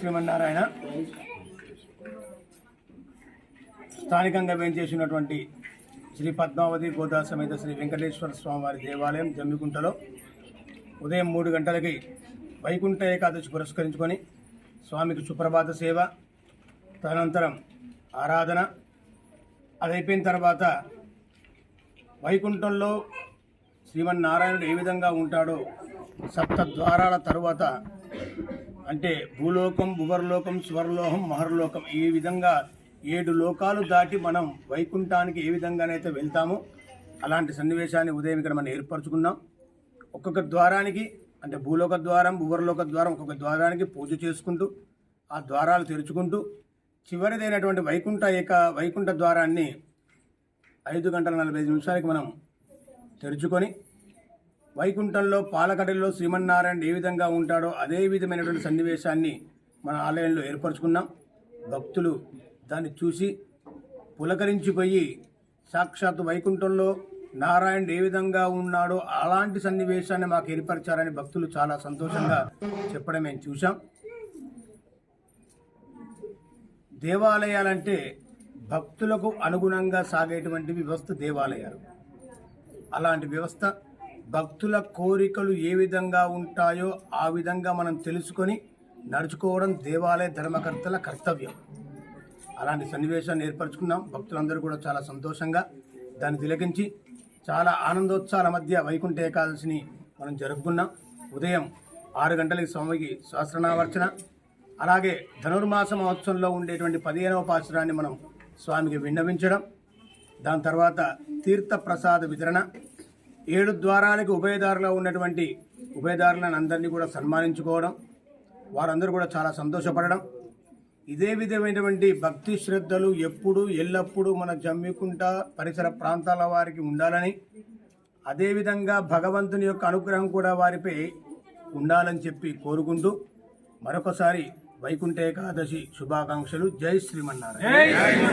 శ్రీమన్నారాయణ స్థానికంగా వేంచేసినటువంటి శ్రీ పద్మావతి గోదా సమేత శ్రీ వెంకటేశ్వర స్వామివారి దేవాలయం జమ్మికుంటలో ఉదయం మూడు గంటలకి వైకుంఠ ఏకాదశి పురస్కరించుకొని స్వామికి సుప్రభాత సేవ తదనంతరం ఆరాధన అది అయిపోయిన తర్వాత వైకుంఠంలో శ్రీమన్నారాయణుడు ఏ విధంగా ఉంటాడో సప్త ద్వారాల తరువాత అంటే భూలోకం భువర్లోకం స్వర్లోకం మహర్లోకం ఈ విధంగా ఏడు లోకాలు దాటి మనం వైకుంఠానికి ఏ విధంగానైతే వెళ్తామో అలాంటి సన్నివేశాన్ని ఉదయం ఇక్కడ మనం ఏర్పరచుకున్నాం. ఒక్కొక్క ద్వారానికి అంటే భూలోక ద్వారం భువర్లోక ద్వారం ఒక్కొక్క ద్వారానికి పూజ చేసుకుంటూ ఆ ద్వారాలు తెరుచుకుంటూ చివరిదైనటువంటి వైకుంఠ ఏక వైకుంఠ ద్వారాన్ని ఐదు గంటల నలభై ఐదు నిమిషాలకి మనం తెరుచుకొని వైకుంఠంలో పాలకడలో శ్రీమన్నారాయణ ఏ విధంగా ఉంటాడో అదే విధమైనటువంటి సన్నివేశాన్ని మన ఆలయంలో ఏర్పరచుకున్నాం. భక్తులు దాన్ని చూసి పులకరించిపోయి సాక్షాత్ వైకుంఠంలో నారాయణ ఏ విధంగా ఉన్నాడో అలాంటి సన్నివేశాన్ని మాకు ఏర్పరిచారని భక్తులు చాలా సంతోషంగా చెప్పడం మేము చూసాం దేవాలయాలంటే భక్తులకు అనుగుణంగా సాగేటువంటి వ్యవస్థ దేవాలయాలు. అలాంటి వ్యవస్థ భక్తుల కోరికలు ఏ విధంగా ఉంటాయో ఆ విధంగా మనం తెలుసుకొని నడుచుకోవడం దేవాలయ ధర్మకర్తల కర్తవ్యం. అలాంటి సన్నివేశాన్ని ఏర్పరచుకున్నాం. భక్తులందరూ కూడా చాలా సంతోషంగా దాన్ని తిలకించి చాలా ఆనందోత్సవాల మధ్య వైకుంఠ ఏకాదశిని మనం జరుపుకున్నాం. ఉదయం ఆరు గంటలకి స్వామికి సహస్రనామర్చన అలాగే ధనుర్మాస మహోత్సవంలో ఉండేటువంటి పదిహేనవ పాసురాన్ని మనం స్వామికి విన్నవించడం దాని తర్వాత తీర్థ ప్రసాద వితరణ ఏడు ద్వారాలకి ఉభయదారులో ఉన్నటువంటి ఉభయదారులను అందరినీ కూడా సన్మానించుకోవడం వారందరూ కూడా చాలా సంతోషపడడం. ఇదే విధమైనటువంటి భక్తి శ్రద్ధలు ఎప్పుడు ఎల్లప్పుడూ మన జమ్మికుంట పరిసర ప్రాంతాల వారికి ఉండాలని అదేవిధంగా భగవంతుని యొక్క అనుగ్రహం కూడా వారిపై ఉండాలని చెప్పి కోరుకుంటూ మరొకసారి వైకుంఠ ఏకాదశి శుభాకాంక్షలు. జై శ్రీమన్నారాయణ.